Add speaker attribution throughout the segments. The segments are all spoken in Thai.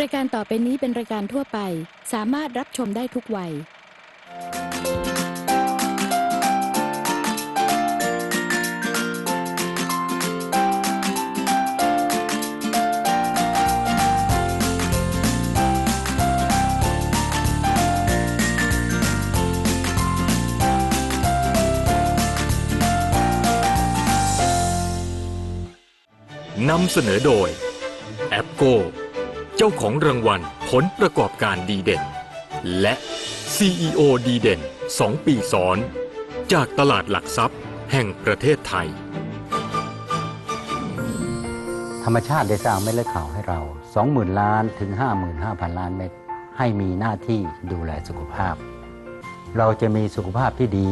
Speaker 1: รายการต่อไปนี้เป็นรายการทั่วไป สามารถรับชมได้ทุกวัย
Speaker 2: นำเสนอโดย แอปโก เจ้าของรางวัลผลประกอบการดีเด่น และ CEO ดีเด่น 2 ปีซ้อน จากตลาดหลักทรัพย์แห่งประเทศไทย
Speaker 3: ธรรมชาติได้สร้างเม็ดเลือดขาวให้เรา 20,000 ล้านถึง 55,000 ล้านเม็ดให้มีหน้าที่ดูแลสุขภาพ เราจะมีสุขภาพที่ดี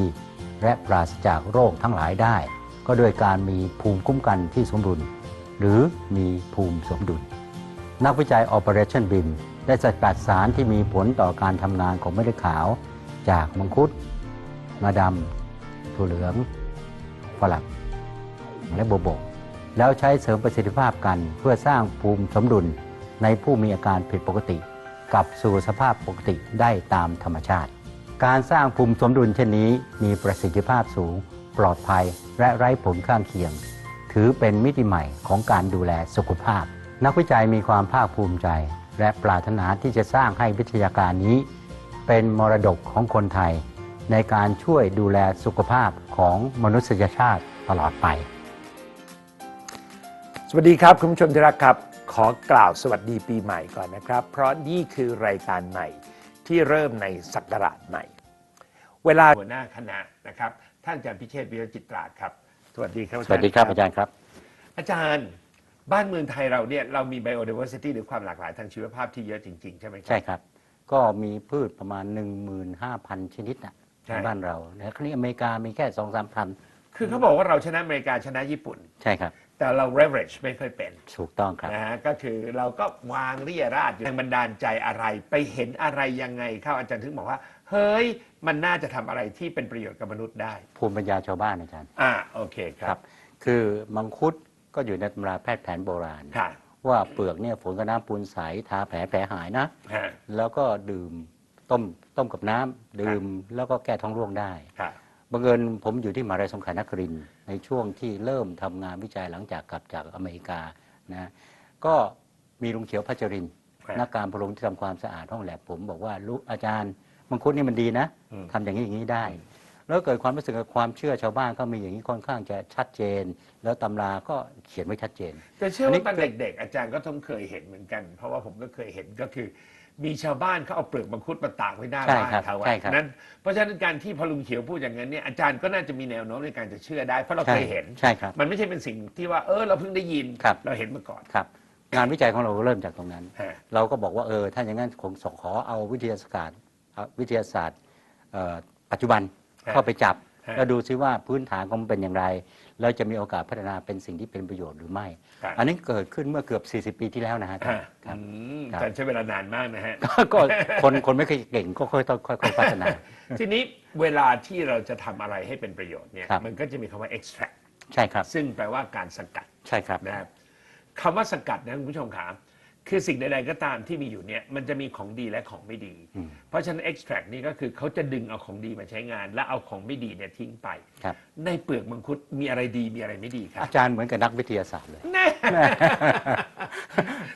Speaker 3: และปราศจากโรคทั้งหลายได้ ก็โดยการมีภูมิคุ้มกันที่สมดุล หรือมีภูมิสมดุล นักวิจัย Operation BIM ได้สกัดสารที่มีผลต่อการทำงานของเม็ดเลือดขาว จากมังคุดงาดำถั่วเหลืองฝรั่งและโบวบก แล้วใช้เสริมประสิทธิภาพกันเพื่อสร้างภูมิสมดุลในผู้มีอาการผิดปกติกลับสู่สภาพปกติได้ตามธรรมชาติ การสร้างภูมิสมดุลเช่นนี้มีประสิทธิภาพสูง ปลอดภัยและไร้ผลข้างเคียง ถือเป็นมิติใหม่ของการดูแลสุขภาพ นักวิจัยมีความภาคภูมิใจ และปรารถนาที่จะสร้างให้วิทยาการนี้ เป็นมรดกของคนไทย ในการช่วยดูแลสุขภาพของมนุษยชาติตลอดไป
Speaker 4: สวัสดีครับ คุณผู้ชมที่รักครับ ขอกล่าวสวัสดีปีใหม่ก่อนนะครับ เพราะนี่คือรายการใหม่ที่เริ่มในศักราชใหม่ เวลาหัวหน้าคณะนะครับ ท่านอาจารย์พิเชษฐ์วิรจิตราชครับ สวัสดีครับ
Speaker 3: สวัสดีครับอาจารย์ครับ
Speaker 4: อาจารย์ บ้านเมืองไทยเราเนี่ยเรามี biodiversity หรือความหลากหลายทางชีวภาพที่เยอะจริง ๆ ใช่ไหมครับ
Speaker 3: ใช่ครับ ก็มีพืชประมาณ 15,000 ชนิดนะ
Speaker 4: ใช่
Speaker 3: ในบ้านเราแล้วคราวนี้อเมริกามีแค่2 3พัน
Speaker 4: คือเขาบอกว่าเราชนะอเมริกาชนะญี่ปุ่น
Speaker 3: ใช่ครับ
Speaker 4: แต่เรา leverage ไม่ค่อยเป็น
Speaker 3: ถูกต้องครับ
Speaker 4: นะฮะก็คือเราก็วางเรียราดอยู่แรงบันดาลใจอะไร ไปเห็นอะไรยังไงเข้าอาจารย์ถึงบอกว่า เฮ้ยมันน่าจะทำอะไรที่เป็นประโยชน์กับมนุษย์ได้
Speaker 3: ภูมิปัญญาชาวบ้านอาจารย์
Speaker 4: อ่าโอเคค
Speaker 3: ค
Speaker 4: รั
Speaker 3: รับ บ คือมังคุด ก็อยู่ในตำราแพทย์แผนโบราณ
Speaker 4: ค่ะ
Speaker 3: ว่าเปลือกเนี่ยฝนกับน้ำปูนใสทาแผลแผลหายนะ
Speaker 4: ฮะ
Speaker 3: แล้วก็ดื่มต้มต้มกับน้ำดื่มแล้วก็แก้ท้องร่วงได้
Speaker 4: ค่ะ
Speaker 3: บังเอิญผมอยู่ที่มหาลัยสงขลานครินทร์ในช่วงที่เริ่มทำงานวิจัยหลังจากกลับจากอเมริกานะก็มีลุงเขียวพัชรินทร์
Speaker 4: ครับ
Speaker 3: นักการพลงที่ทำความสะอาดห้องแลบผมบอกว่าลูกอาจารย์มังคุดนี่มันดีนะ
Speaker 4: อืม
Speaker 3: ทำอย่างนี้อย่างนี้ได้ แล้วเกิดความรู้สึกกับความเชื่อชาวบ้านก็มีอย่างนี้ค่อนข้างจะชัดเจน แล้วตำราก็เขียนไว้ชัดเจน
Speaker 4: แต่เชื่อ
Speaker 3: อันนี้
Speaker 4: ว่าตอนเด็กๆ อาจารย์ก็ต้องเคยเห็นเหมือนกัน เพราะว่าผมก็เคยเห็นก็คือ มีชาวบ้านเขาเอาเปลือกมังคุดมาตากไว้หน้า
Speaker 3: ใช่
Speaker 4: บ้าน
Speaker 3: ครับ
Speaker 4: เขาอะ
Speaker 3: ใช่ครับ
Speaker 4: นั้นเพราะฉะนั้นการที่พอลุงเขียวพูดอย่างนั้นเนี่ยอาจารย์ก็น่าจะมีแนวโน้มในการจะเชื่อได้ เพราะเราเคยเห็น
Speaker 3: ใช่ครับ
Speaker 4: มันไม่ใช่เป็นสิ่งที่ว่าเออเราเพิ่งได้ยิน
Speaker 3: ครับ
Speaker 4: เราเห็นมาก่อน
Speaker 3: ครับ งานวิจัยของเราเริ่มจากตรงนั้น
Speaker 4: ฮะ
Speaker 3: เราก็บอกว่าเออถ้าอย่างนั้นคงขอเอาวิทยาศาสตร์เอาวิทยาศาสตร์เอ่อปัจจุบัน
Speaker 4: ฮะ
Speaker 3: เข้าไปจับ
Speaker 4: ฮะ
Speaker 3: แล้วดูซิว่าพื้นฐานของมันเป็นอย่างไร เราจะมีโอกาสพัฒนาเป็นสิ่งที่เป็นประโยชน์หรือไม่
Speaker 4: ครับ
Speaker 3: อันนี้เกิดขึ้นเมื่อเกือบ 40 ปีที่แล้วนะฮะ
Speaker 4: ฮะ
Speaker 3: ครับ
Speaker 4: อืม
Speaker 3: ครับ
Speaker 4: แต่ใช้เวลานานมากนะฮะ
Speaker 3: ก็ก็คนคนไม่เคยเก่งก็ค่อยต้องค่อยๆพัฒนา
Speaker 4: ทีนี้เวลาที่เราจะทำอะไรให้เป็นประโยชน์เนี่ย
Speaker 3: ครับ
Speaker 4: มันก็จะมีคำว่า extract
Speaker 3: ใช่ครับ
Speaker 4: ซึ่งแปลว่าการสกัด
Speaker 3: ใช่ครับ
Speaker 4: นะครับคำว่าสกัดนะคุณผู้ชมครับ คือสิ่งใดๆก็ตามที่มีอยู่เนี่ยมันจะมีของดีและของไม่ดี
Speaker 3: อืม
Speaker 4: เพราะฉะนั้น extract นี่ก็คือเขาจะดึงเอาของดีมาใช้งาน และเอาของไม่ดีเนี่ยทิ้งไป
Speaker 3: ครับ
Speaker 4: ในเปลือกมังคุดมีอะไรดีมีอะไรไม่ดีครับ
Speaker 3: อาจารย์เหมือนกับนักวิทยาศาสตร์เลย
Speaker 4: แน่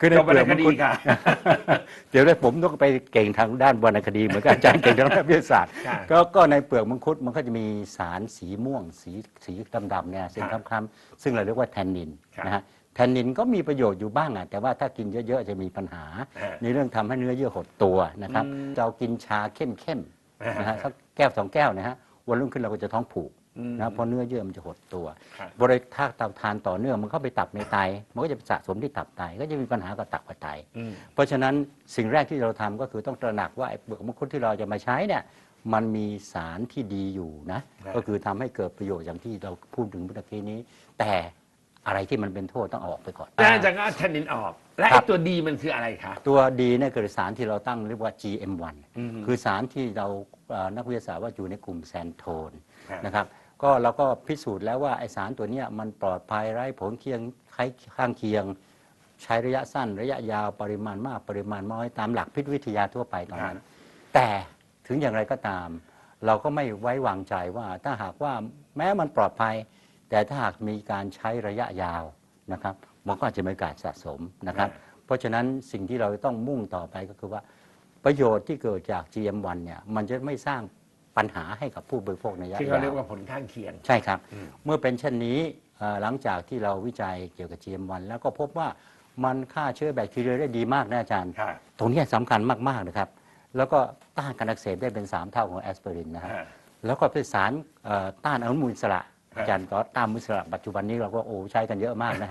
Speaker 3: คือใน
Speaker 4: จบ
Speaker 3: เปลือก
Speaker 4: วรรณคดี
Speaker 3: มังคุด
Speaker 4: ค่ะ
Speaker 3: เดี๋ยวได้ผมต้องไปเก่งทางด้านวรรณคดีเหมือนกับอาจารย์เก่งทางด้านวิทยาศาสตร์
Speaker 4: ค่ะ
Speaker 3: ก็ก็ในเปลือกมังคุดมันก็จะมีสารสีม่วงสีสีดำๆเนี่ยสี
Speaker 4: ครับ
Speaker 3: คล้ำๆซึ่งเราเรียกว่าแทนนิน
Speaker 4: ครับ
Speaker 3: นะฮะ แทนนินก็มีประโยชน์อยู่บ้างอะแต่ว่าถ้ากินเยอะๆจะมีปัญหา
Speaker 4: ฮะ
Speaker 3: ในเรื่องทำให้เนื้อเยื่อหดตัวนะครับ
Speaker 4: อืม
Speaker 3: เรากินชาเข้มๆนะฮะ
Speaker 4: ฮะ
Speaker 3: สักแก้วสองแก้วนะฮะวันรุ่งขึ้นเราก็จะท้องผูก
Speaker 4: อืม
Speaker 3: นะเพราะเนื้อเยื่อมันจะหดตัว
Speaker 4: ครับ
Speaker 3: บริถ้าเราทานต่อเนื่องมันเข้าไปตับในไต มันก็จะไปสะสมที่ตับไต ก็จะมีปัญหากับตับกับไต
Speaker 4: อืม
Speaker 3: เพราะฉะนั้นสิ่งแรกที่เราทำก็คือต้องตระหนักว่าไอ้เปลือกมังคุดที่เราจะมาใช้เนี่ยมันมีสารที่ดีอยู่นะ
Speaker 4: ครับ
Speaker 3: ก็คือทำให้เกิดประโยชน์อย่างที่เราพูดถึงเมื่อกี้นี้ แต่ อะไรที่มันเป็นโทษต้องเอาออกไปก่อน
Speaker 4: แล้วอาจารย์ก็เอาแทนนินออก และ
Speaker 3: ครั
Speaker 4: ไอ้
Speaker 3: บ
Speaker 4: ตัวดีมันคืออะไรคะ
Speaker 3: ตัวดีเนี่ยคือสารที่เราตั้งเรียกว่า GM1
Speaker 4: อืม
Speaker 3: คือสารที่เราเอ่อนักวิทยาศาสตร์ว่าอยู่ในกลุ่มแซนโทน
Speaker 4: ครับ
Speaker 3: นะครับ ก็เราก็พิสูจน์แล้วว่าไอสารตัวเนี้ยมันปลอดภัยไร้ผลเคียงข้างเคียง ใช้ระยะสั้น ระยะยาวปริมาณมากปริมาณน้อยตามหลักพิษวิทยาทั่วไปตอนนั้น
Speaker 4: ครับ
Speaker 3: แต่ถึงอย่างไรก็ตาม เราก็ไม่ไว้วางใจว่าถ้าหากว่าแม้มันปลอดภัย แต่ถ้าหากมีการใช้ระยะยาวนะครับมันก็อาจจะมีโอกาสสะสมนะครับ เพราะฉะนั้นสิ่งที่เราต้องมุ่งต่อไปก็คือว่าประโยชน์ที่เกิดจาก GM1 เนี่ยมันจะไม่สร้างปัญหาให้กับผู้บริโภคในระยะ
Speaker 4: ที่
Speaker 3: ยา
Speaker 4: เขาเรียก
Speaker 3: ว
Speaker 4: ว่าผลข้างเคียง
Speaker 3: ใช่ครับ
Speaker 4: อืม
Speaker 3: เมื่อเป็นเช่นนี้เอ่อหลังจากที่เราวิจัยเกี่ยวกับ GM1 แล้วก็พบว่ามันฆ่าเชื้อแบคทีเรียได้ดีมากนะอาจารย์
Speaker 4: ค่ะ
Speaker 3: ตรงเนี้ยสำคัญมากๆนะครับ แล้วก็ต้านการอักเสบได้เป็น 3 เท่าของแอสไพรินนะครับ
Speaker 4: ฮะ
Speaker 3: แล้วก็เป็นสารเอ่อต้านอนุมูลอิสระ
Speaker 4: ฮะ
Speaker 3: อาจารย์ก็ต้านอนุมูลอิสระปัจจุบันนี้เราก็โอ้ใช้กันเยอะมากนะ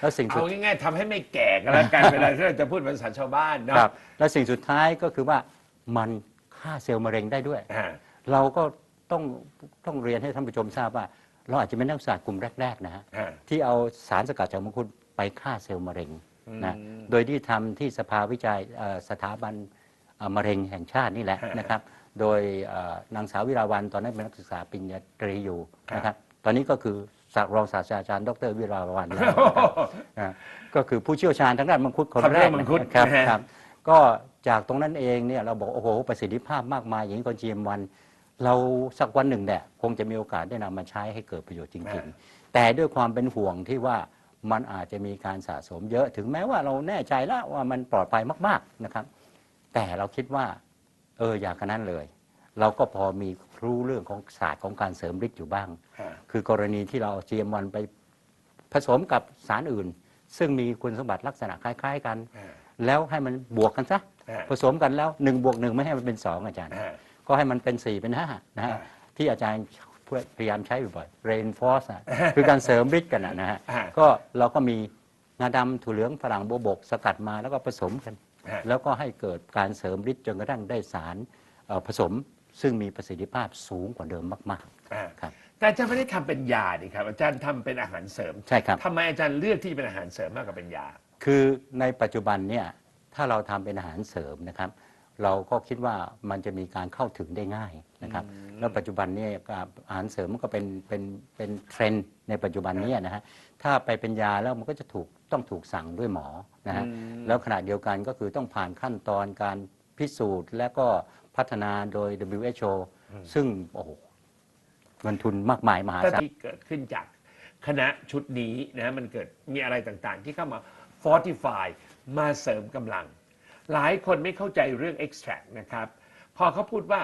Speaker 3: แล้วสิ่งสุด
Speaker 4: เอาง่ายๆทำให้ไม่แก่กันแล้วกันเวลาที่เราจะพูดภาษาชาวบ้านเนาะ
Speaker 3: ครับและสิ่งสุดท้ายก็คือว่ามันฆ่าเซลล์มะเร็งได้ด้วย
Speaker 4: อ่า
Speaker 3: เราก็ต้องต้องเรียนให้ท่านผู้ชมทราบว่า เราอาจจะเป็นนักศึกษากลุ่มแรก ๆ นะฮะ
Speaker 4: ฮะ
Speaker 3: ที่เอาสารสกัดจากมังคุดไปฆ่าเซลล์มะเร็งนะ
Speaker 4: อืม
Speaker 3: โดยที่ทำที่สภาวิจัยเอ่อสถาบันเอ่อมะเร็งแห่งชาตินี่แหละ
Speaker 4: ฮะ
Speaker 3: นะครับ โดยเอ่อนางสาววิราวันตอนนั้นเป็นนักศึกษาปริญญาตรีอยู่
Speaker 4: ครับ
Speaker 3: นะครับ ตอนนี้ก็คือศาสตรองศาสตราจารย์ดรวิราวันแล้วนะครับนะก็คือผู้เชี่ยวชาญทางด้านมังคุดคน
Speaker 4: ทาง
Speaker 3: แร
Speaker 4: ด้ากนมังคุด
Speaker 3: ครับ
Speaker 4: นะฮะ
Speaker 3: ครับ ก็จากตรงนั้นเองเนี่ยเราบอกโอ้โหประสิทธิภาพมากมายอย่างนี้คน GM1 เราสักวันหนึ่งเนี่ยคงจะมีโอกาสได้นำมาใช้ให้เกิดประโยชน์จริง ๆ แต่ด้วยความเป็นห่วงที่ว่ามันอาจจะมีการสะสมเยอะถึงแม้ว่าเราแน่ใจแล้วว่ามันปลอดภัยมาก ๆนะครับ แต่เราคิดว่า เอออย่างนั้นเลย เราก็พอมี รู้เรื่องของศาสตร์ของการเสริมฤทธิ์อยู่บ้าง
Speaker 4: ฮะ
Speaker 3: คือกรณีที่เราเอา GM1 ไปผสมกับสารอื่น ซึ่งมีคุณสมบัติลักษณะคล้ายๆกัน
Speaker 4: ฮะ
Speaker 3: แล้วให้มันบวกกันซะ
Speaker 4: ฮะ
Speaker 3: ผสมกันแล้ว1บวกหนึ่งไม่ให้มันเป็น2อาจารย์
Speaker 4: ฮะ
Speaker 3: ก็ให้มันเป็น4เป็น5นะฮะ
Speaker 4: อ่า
Speaker 3: ที่อาจารย์พยายามใช้บ่อยๆ reinforce อะคือการเสริมฤทธิ์กันอะนะฮะ
Speaker 4: อ่า
Speaker 3: ก็เราก็มีงาดำถั่วเหลืองฝรั่งโบวบก สกัดมาแล้วก็ผสมกัน
Speaker 4: ฮะ
Speaker 3: แล้วก็ให้เกิดการเสริมฤทธิ์จนกระทั่งได้สารเอ่อผสม ซึ่งมีประสิทธิภาพสูงกว่าเดิมมาก
Speaker 4: อ่า
Speaker 3: ๆ ครับ
Speaker 4: แต่อาจารย์ไม่ได้ทำเป็นยาดิครับ อาจารย์ทำเป็นอาหารเสริม
Speaker 3: ใช่ครับ
Speaker 4: ทำไมอาจารย์เลือกที่จะเป็นอาหารเสริมมากกว่าเป็นยา
Speaker 3: คือในปัจจุบันเนี่ยถ้าเราทำเป็นอาหารเสริมนะครับ เราก็คิดว่ามันจะมีการเข้าถึงได้ง่ายนะครับแล้วปัจจุบันเนี่ยอาหารเสริมมันก็เป็นเป็นเป็นเทรนด์ในปัจจุบันเนี้นะฮะถ้าไปเป็นยาแล้วมันก็จะถูกต้องถูกสั่งด้วยหมอนะฮะ
Speaker 4: อืม
Speaker 3: แล้วขณะเดียวกันก็คือต้องผ่านขั้นตอนการพิสูจน์ และก็ พัฒนาโดย WHO ซึ่งโอ้โหเงินทุนมากมายมหาศาล
Speaker 4: ที่เกิดขึ้นจากคณะชุดนี้นะมันเกิดมีอะไรต่างๆ ที่เข้ามา fortify มาเสริมกำลัง หลายคนไม่เข้าใจเรื่อง extract นะครับ พอเขาพูดว่า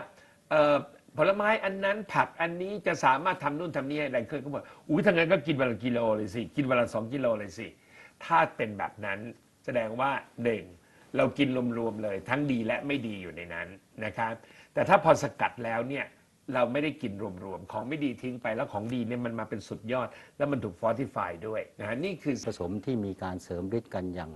Speaker 4: เอ่อผลไม้อันนั้นผักอันนี้จะสามารถทำนู่นทำนี่อะไรเคยก็บอกอุ้ยถ้างั้นก็กินวันละกิโลเลยสิ กินวันละสองกิโลเลยสิ ถ้าเป็นแบบนั้นแสดงว่าหนึ่ง เรากินรวมๆเลย ทั้งดีและไม่ดีอยู่ในนั้นนะครับแต่ถ้าพอสกัดแล้วเนี่ยเราไม่ได้กินรวมๆ ของไม่ดีทิ้งไปแล้วของดีเนี่ยมันมาเป็นสุดยอด แล้วมันถูกฟอร์ติฟายด้วยนะฮะนี่คือ
Speaker 3: ผสมที่มีการเสริมฤทธิ์กันอย่าง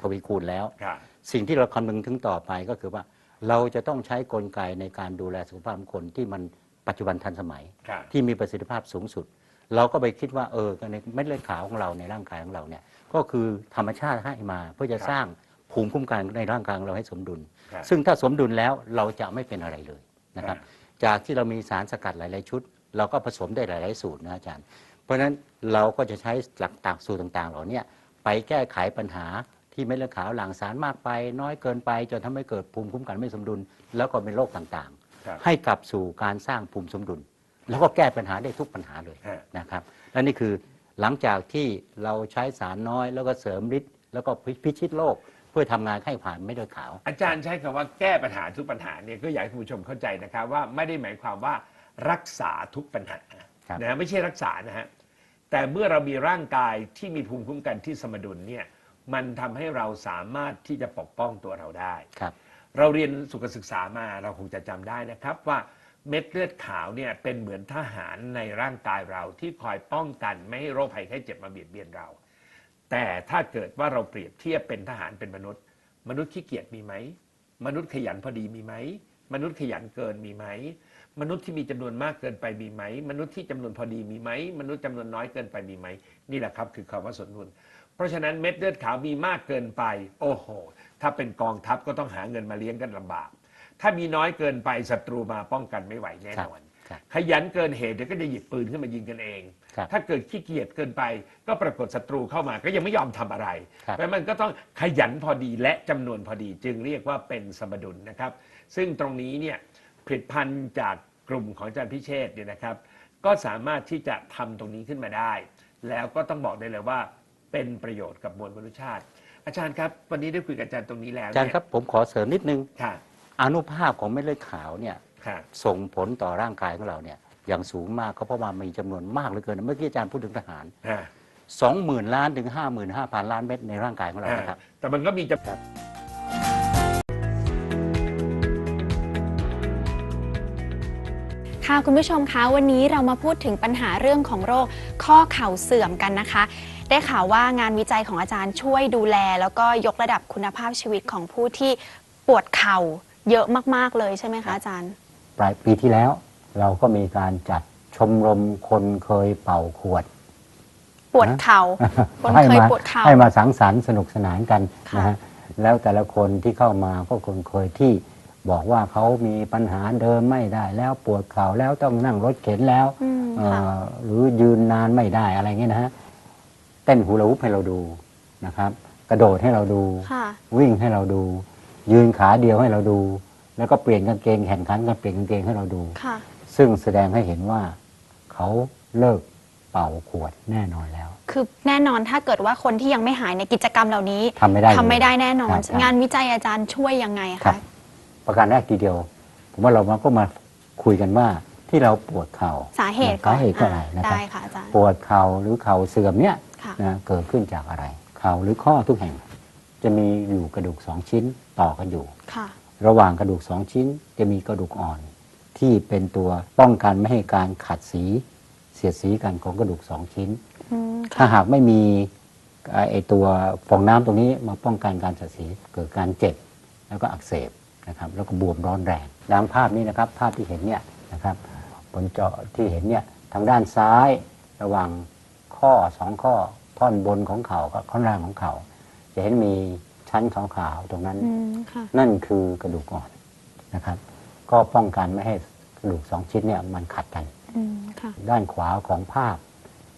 Speaker 3: ทวีคูณแล้ว
Speaker 4: ค่ะ
Speaker 3: สิ่งที่เราคำนึงถึงต่อไปก็คือว่า เราจะต้องใช้กลไกในการดูแลสุขภาพของคนที่มันปัจจุบันทันสมัย
Speaker 4: ครับ
Speaker 3: ที่มีประสิทธิภาพสูงสุด เราก็ไปคิดว่าเออในเม็ดเลือดขาวของเราในร่างกายของเราเนี่ยก็คือธรรมชาติให้มาเพื่อจะ
Speaker 4: ครับ
Speaker 3: สร้าง ภูมิคุ้มกันในร่างกายของเราให้สมดุล
Speaker 4: ครับ
Speaker 3: ซึ่งถ้าสมดุลแล้วเราจะไม่เป็นอะไรเลยนะครับ
Speaker 4: อ่
Speaker 3: จากที่เรามีสารสกัดหลาย ๆ ชุด เราก็ผสมได้หลาย ๆ สูตรนะอาจารย์ เพราะฉะนั้นเราก็จะใช้หลักต่างสูตรต่าง ๆ เหล่าเนี้ไปแก้ไขปัญหาที่เม็ดเลือดขาวหลั่งสารมากไป น้อยเกินไปจนทำให้เกิดภูมิคุ้มกันไม่สมดุล แล้วก็เป็นโรคต่าง
Speaker 4: ครับ
Speaker 3: ๆ ให้กลับสู่การสร้างภูมิสมดุล แล้วก็แก้ปัญหาได้ทุกปัญหาเลย
Speaker 4: ฮะ
Speaker 3: นะครับและนี่คือหลังจากที่เราใช้สารน้อยแล้วก็เสริมฤทธิ์แล้วก็พิชิตโรคเพื่อทำงานให้ผ่านเม็ดเลือดขาว
Speaker 4: อาจารย์ใช้คำว่าแก้ปัญหาทุกปัญหาเนี่ยก็อยากให้คุณผู้ชมเข้าใจนะครับว่าไม่ได้หมายความว่ารักษาทุกปัญหา
Speaker 3: ครับ
Speaker 4: นะฮะไม่ใช่รักษานะฮะแต่เมื่อเรามีร่างกายที่มีภูมิคุ้มกันที่สมดุลเนี่ยมันทำให้เราสามารถที่จะปกป้องตัวเราได้
Speaker 3: ครับ
Speaker 4: เราเรียนสุขศึกษามาเราคงจะจำได้นะครับว่าเม็ดเลือดขาวเนี่ยเป็นเหมือนทหารในร่างกายเราที่คอยป้องกันไม่ให้โรคภัยไข้เจ็บมาเบียดเบียนเรา แต่ถ้าเกิดว่าเราเปรียบเทียบเป็นทหารเป็นมนุษย์ มนุษย์ขี้เกียจมีไหม มนุษย์ขยันพอดีมีไหม มนุษย์ขยันเกินมีไหม มนุษย์ที่มีจำนวนมากเกินไปมีไหม มนุษย์ที่จำนวนพอดีมีไหม มนุษย์จำนวนน้อยเกินไปมีไหม นี่แหละครับคือคำว่าสมดุลเพราะฉะนั้นเม็ดเลือดขาวมีมากเกินไป โอ้โห ถ้าเป็นกองทัพก็ต้องหาเงินมาเลี้ยงกันลำบาก ถ้ามีน้อยเกินไปศัตรูมาป้องกันไม่ไหวแน่นอน
Speaker 3: ครับ
Speaker 4: ขยันเกินเหตุเดี๋ยวก็จะหยิบปืนขึ้นมายิงกันเอง
Speaker 3: ครับ
Speaker 4: ถ้าเกิดขี้เกียจเกินไป ก็ปรากฏศัตรูเข้ามาก็ยังไม่ยอมทำอะไร
Speaker 3: ครับ
Speaker 4: เพราะฉะนั้นมันก็ต้องขยันพอดีและจำนวนพอดีจึงเรียกว่าเป็นสมดุลนะครับ ซึ่งตรงนี้เนี่ยผลิตภัณฑ์จากกลุ่มของอาจารย์พิเชษฐ์เนี่ยนะครับ ก็สามารถที่จะทำตรงนี้ขึ้นมาได้ แล้วก็ต้องบอกได้เลยว่าเป็นประโยชน์กับมวลมนุษยชาติ อาจารย์ครับ วันนี้ได้คุยกับอาจารย์ตรงนี้แล้ว
Speaker 3: อาจารย์
Speaker 4: เนี่
Speaker 3: ครับผมขอเสริมนิดนึง
Speaker 4: ค่ะ
Speaker 3: อนุภาพของเม็ดเลือดขาวเนี่ย
Speaker 4: ค่ะ
Speaker 3: ส่งผลต่อร่างกายของเราเนี่ย อย่างสูงมากก็เพราะว่ามีจำนวนมากเหลือเกิน เมื่อกี้อาจารย์พูดถึงทหาร
Speaker 4: อ่า
Speaker 3: 20,000ล้านถึง55,000ล้านเม็ดในร่างกายของเรานะครับ
Speaker 4: แต่มันก็มีจะ
Speaker 5: ค่ะคุณผู้ชมคะวันนี้เรามาพูดถึงปัญหาเรื่องของโรคข้อเข่าเสื่อมกันนะคะ ได้ข่าวว่างานวิจัยของอาจารย์ช่วยดูแล แล้วก็ยกระดับคุณภาพชีวิตของผู้ที่ปวดเข่าเยอะมาก ๆ เลยใช่ไหมคะอาจารย์
Speaker 3: ปลายปีที่แล้ว เราก็มีการจัดชมรมคนเคยเป่าขวด
Speaker 5: ปวดเข่าคน
Speaker 3: ให้
Speaker 5: เคย
Speaker 3: มา
Speaker 5: ปวดเข่า
Speaker 3: ให้มาสังสรรค์สนุกสนานกัน
Speaker 5: ค่ะ
Speaker 3: นะฮะแล้วแต่ละคนที่เข้ามาก็คนเคยที่บอกว่าเขามีปัญหาเดินไม่ได้ แล้วปวดเข่าแล้วต้องนั่งรถเข็นแล้ว
Speaker 5: อืม
Speaker 3: เอ่
Speaker 5: ค่ะ
Speaker 3: อหรือยืนนานไม่ได้อะไรเงี้ยนะฮะเต้นฮูลาฮุปให้เราดูนะครับ กระโดดให้เราดู
Speaker 5: ค่ะ
Speaker 3: วิ่งให้เราดู ยืนขาเดียวให้เราดู แล้วก็เปลี่ยนกางเกงแข่งขันกันเปลี่ยนกางเกงให้เราดู
Speaker 5: ค่ะ
Speaker 3: ซึ่งแสดงให้เห็นว่าเขาเลิกเป่าขวดแน่นอนแล้ว
Speaker 5: คือแน่นอนถ้าเกิดว่าคนที่ยังไม่หายในกิจกรรมเหล่านี้
Speaker 3: ทำไม่ได้เลย
Speaker 5: ทำไม่ได้แน่นอน
Speaker 3: ครับ
Speaker 5: งานวิจัยอาจารย์ช่วยยังไง
Speaker 3: ครั
Speaker 5: คะ
Speaker 3: บ ประการแรกทีเดียว ผมว่าเรามาก็มาคุยกันว่าที่เราปวดเข่า
Speaker 5: สาเหตุก่อน
Speaker 3: สาเหตุก็อะไรนะครับ
Speaker 5: ได้ค่ะอาจารย์
Speaker 3: ปวดเข่าหรือเข่าเสื่อมเนี่ย
Speaker 5: ค่ะ
Speaker 3: นะเกิดขึ้นจากอะไร เข่าหรือข้อทุกแห่ง จะมีอยู่กระดูกสองชิ้นต่อกันอยู่
Speaker 5: ค่ะ
Speaker 3: ระหว่างกระดูกสองชิ้นจะมีกระดูกอ่อน ที่เป็นตัวป้องกันไม่ให้การขัดสี เสียดสีกันของกระดูกสองชิ้น
Speaker 5: อืม
Speaker 3: ถ้า
Speaker 5: ค่ะ
Speaker 3: หากไม่มีไอ้ไอตัวฟองน้ำตรงนี้มาป้องกันการสัดสีเกิดการเจ็บแล้วก็อักเสบนะครับแล้วก็บวมร้อนแรงดังภาพนี้นะครับภาพที่เห็นเนี่ยนะครับบนจอที่เห็นเนี่ยทางด้านซ้ายระหว่างข้อสองข้อท่อนบนของเขากับข้างล่างของเขาจะเห็นมี ชั้นขาวๆตรงนั้น
Speaker 5: อืมค่ะ
Speaker 3: นั่นคือกระดูกอ่อนนะครับ ก็ป้องกันไม่ให้กระดูกสองชิ้นเนี่ยมันขัดกัน
Speaker 5: อืมค่ะ
Speaker 3: ด้านขวาของภาพ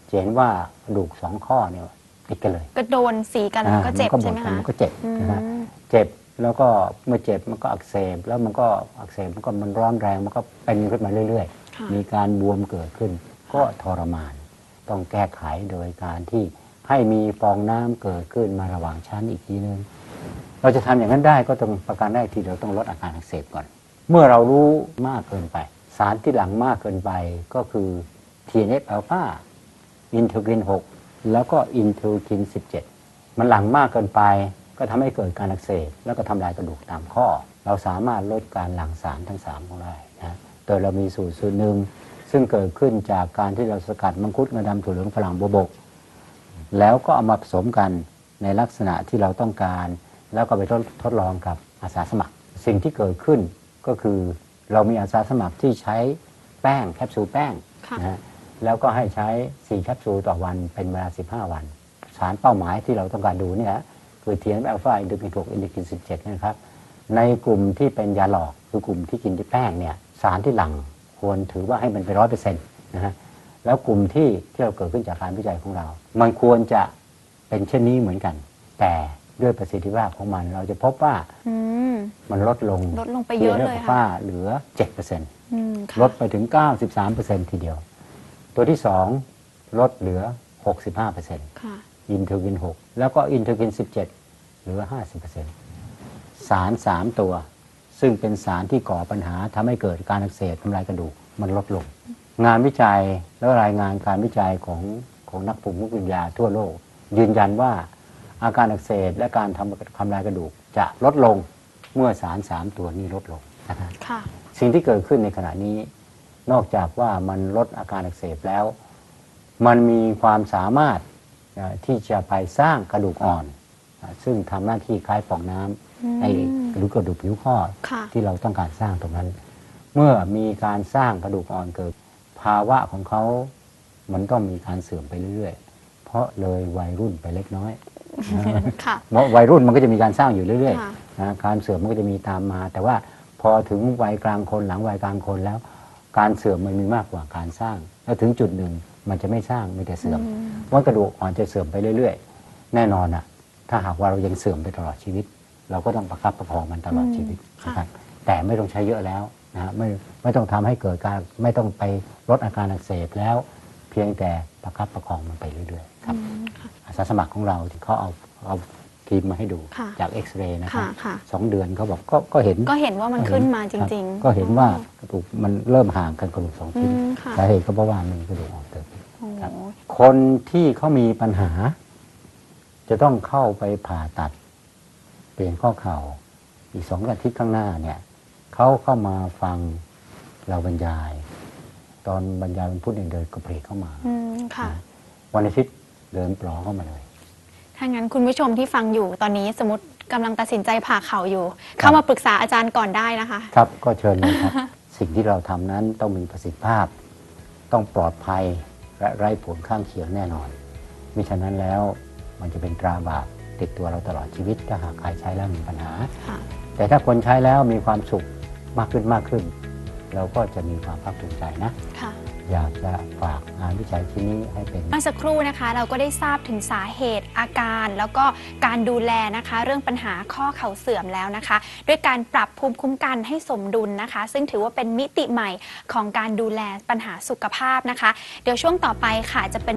Speaker 3: จะเห็นว่ากระดูกสองข้อเนี่ยติดกันเลย
Speaker 5: ก็โดนสีกันแล้วก็เจ็บ
Speaker 3: อ่า
Speaker 5: ใช่ไหม
Speaker 3: นก็บดกัน
Speaker 5: คะ
Speaker 3: มันก็เจ็บ
Speaker 5: อืม
Speaker 3: นะฮะเจ็บแล้วก็เมื่อเจ็บมันก็อักเสบแล้วมันก็อักเสบมันก็มันร้อนแรงมันก็เป็นขึ้นมาเรื่อย
Speaker 5: ค่ะ
Speaker 3: ๆมีการบวมเกิดขึ้น ก็ทรมาน ต้องแก้ไขโดยการที่ให้มีฟองน้ำเกิดขึ้นมาระหว่างชั้นอีกทีนึง เราจะทำอย่างนั้นได้ก็ต้องประการแรกที่เราต้องลดอาการอักเสบก่อน เมื่อเรารู้มากเกินไป สารที่หลังมากเกินไปก็คือ TNF อ l p h a อินเทอร์กิน 6 แล้วก็อินเทอร์กิน 17 มันหลังมากเกินไปก็ทำให้เกิดการอักเสบแล้วก็ทำลายกระดูกตามข้อ เราสามารถลดการหลั่งสารทั้ง3ของได้นะโดยเรามีสูตรสูตรหนึ่งซึ่งเกิดขึ้นจากการที่เราสกัดมังคุดงาดำถั่วเหลืองฝรั่งบวบก แล้วก็เอามาผสมกันในลักษณะที่เราต้องการ แล้วก็ไปทดทดลองกับอาสาสมัคร สิ่งที่เกิดขึ้นก็คือเรามีอาสาสมัครที่ใช้แป้งแคปซูลแป้ง
Speaker 5: ค่ะ
Speaker 3: นะฮะแล้วก็ให้ใช้ 4 แคปซูลต่อวันเป็นเวลา 15 วัน สารเป้าหมายที่เราต้องการดูเนี่ยคือ TNF อัลฟาอินเทอร์กิน6อินเทอร์กิน17นะครับ ในกลุ่มที่เป็นยาหลอกคือกลุ่มที่กินที่แป้งเนี่ยสารที่หลังควรถือว่าให้มันเป็นร้อยเปอร์เซ็นต์นะฮะแล้วกลุ่มที่ที่เราเกิดขึ้นจากการวิจัยของเรา มันควรจะเป็นเช่นนี้เหมือนกัน แต่ ด้วยประสิทธิภาพของมัน เราจะพบว่า
Speaker 5: อืม
Speaker 3: มันลดลง
Speaker 5: ลดลงไปเยอะเลย
Speaker 3: TNF
Speaker 5: ค่ะ
Speaker 3: alpha เหลือ7%
Speaker 5: อืมค่ะ
Speaker 3: ลดไปถึง93%ทีเดียว ตัวที่2ลดเหลือ65%
Speaker 5: ค่ะ
Speaker 3: อินเทอร์กิน6แล้วก็อินเทอร์กิน17เหลือ50%สาร3ตัว ซึ่งเป็นสารที่ก่อปัญหาทำให้เกิดการอักเสบทำลายกระดูกมันลดลง งานวิจัยและรายงานการวิจัยของของนักภูมิวิทยาทั่วโลก ยืนยันว่า อาการอักเสบและการทำทำลายกระดูกจะลดลงเมื่อสาร3ตัวนี้ลดลงนะครับ
Speaker 5: ค่ะ
Speaker 3: สิ่งที่เกิดขึ้นในขณะนี้ นอกจากว่ามันลดอาการอักเสบแล้ว มันมีความสามารถเอ่อที่จะไปสร้างกระดูกอ่อนอะซึ่งทำหน้าที่คล้ายฟองน้
Speaker 5: อืมำ
Speaker 3: ในหรือกระดูกผิวข้อ
Speaker 5: ค่ะ
Speaker 3: ที่เราต้องการสร้างตรงนั้น เมื่อมีการสร้างกระดูกอ่อนเกิด ภาวะของเขามันต้องมีการเสื่อมไปเรื่อยๆ เพราะเลยวัยรุ่นไปเล็กน้อย
Speaker 5: ค่ะ
Speaker 3: เพราะวัยรุ่นมันก็จะมีการสร้างอยู่เรื่อย
Speaker 5: ค่ะ
Speaker 3: ๆนะการเสื่อมมันก็จะมีตามมา แต่ว่าพอถึงวัยกลางคนหลังวัยกลางคนแล้ว การเสื่อมมันมีมากกว่าการสร้าง แล้วถึงจุดหนึ่งมันจะไม่สร้างมีแต่เสื่อมว่ากระดูกอ่อนจะเสื่อมไปเรื่อย ๆ แน่นอนอะ ถ้าหากว่าเรายังเสื่อมไปตลอดชีวิต เราก็ต้องประคับประคองมันตลอดชีวิต
Speaker 5: ค่ะ
Speaker 3: นะครับแต่ไม่ต้องใช้เยอะแล้วนะฮะไม่ไม่ต้องทำให้เกิดการไม่ต้องไปลดอาการอักเสบแล้ว เพียงแต่ประคับประคองมันไปเรื่อยๆ ครับ
Speaker 5: อืมค่ะ
Speaker 3: อาสาสมัครของเราที่เขาเอาเอาทีมมาให้ดู
Speaker 5: ค่ะ
Speaker 3: จากเอ็กซเรย์นะครับ
Speaker 5: ค่ะค่ะ
Speaker 3: สองเดือนเขาบอกก็ก็เห็น
Speaker 5: ก็เห็นว่ามันขึ้นมาจริง
Speaker 3: คบ
Speaker 5: ๆ
Speaker 3: ก็เห็นว่ากระดูกมันเริ่มห่างกันกระดูกสอง
Speaker 5: อื
Speaker 3: ชิ้น
Speaker 5: มค่ะ
Speaker 3: สาเหตุก็เพราะว่ามันกระดูกอ่อนเติม
Speaker 5: โอ้
Speaker 3: ครับคนที่เขามีปัญหา จะต้องเข้าไปผ่าตัด เปลี่ยนข้อเข่า อีกสองอาทิตย์ข้างหน้าเนี่ยเขาเข้ามาฟังเราบรรยาย ตอนบรรยายวันพุธเนี่ยเดินกระเพกเข้ามา
Speaker 5: อืมค่ะ
Speaker 3: วันอาทิตย์ เดินปลอเข้ามาเลย
Speaker 5: ถ้างั้นคุณผู้ชมที่ฟังอยู่ตอนนี้สมมติกำลังตัดสินใจผ่าเข่าอยู่เข้ามาปรึกษาอาจารย์ก่อนได้นะคะ
Speaker 3: ครับก็เชิญเลยครับ สิ่งที่เราทำนั้นต้องมีประสิทธิภาพ ต้องปลอดภัยและไร้ผลข้างเคียงแน่นอนมิฉะนั้นแล้วมันจะเป็นตราบาปติดตัวเราตลอดชีวิตถ้าหากใครใช้แล้วมีปัญหา
Speaker 5: ค่ะ
Speaker 3: แต่ถ้าคนใช้แล้วมีความสุขมากขึ้นมากขึ้น เราก็จะมีความภาคภูมิใจนะ
Speaker 5: ค่ะ
Speaker 3: อยากจะฝากงานวิจัยชิ้นนี้ให้เป็น
Speaker 5: เมื่อสักครู่นะคะเราก็ได้ทราบถึงสาเหตุอาการ แล้วก็การดูแลนะคะ เรื่องปัญหาข้อเข่าเสื่อมแล้วนะคะ ด้วยการปรับภูมิคุ้มกันให้สมดุลนะคะ ซึ่งถือว่าเป็นมิติใหม่ของการดูแลปัญหาสุขภาพนะคะ เดี๋ยวช่วงต่อไปค่ะจะเป็น